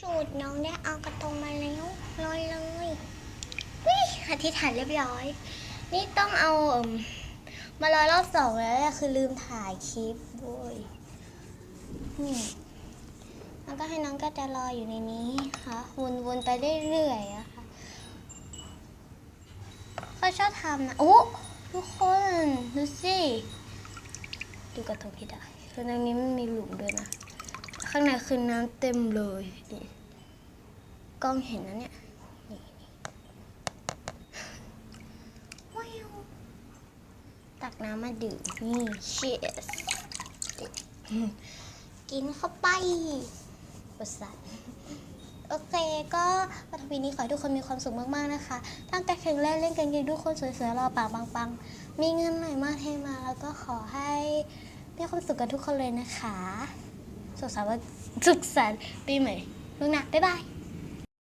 สูตรน้องได้เอากระทงมาแล้วลอยเลยวิอธิษฐานเรียบร้อย นี่ต้องเอาเอิ่มมาลอยรอบสองแล้วเนี่ยคือลืมถ่ายคลิปด้วยนี่แล้วก็ให้น้องก็จะลอยอยู่ในนี้ค่ะวนๆไปเรื่อยๆอะค่ะเขาชอบทำนะโอ้ทุกคนดูสิดูกระทงที่ได้คือในนี้มันมีหลุมด้วยนะ ข้างในคือน้ำเต็มเลยนี่กล้องเห็นนะเนี่ยนี่นี่ว้าวตักน้ำมาดื่มนี่ cheers กินเข้าไปประสาทโอเค ก็วันทวีนี้ขอให้ทุกคนมีความสุขมากๆนะคะตั้งแต่แข็งแรงเล่นกันกินทุกคนสวยๆรอปากปังๆ มีเงินหน่อยมากเทมา แล้วก็ขอให้มีความสุขกันทุกคนเลยนะคะ สุขสันต์วันสุขสันต์ปีใหม่ล่วงหน้าบ๊ายบาย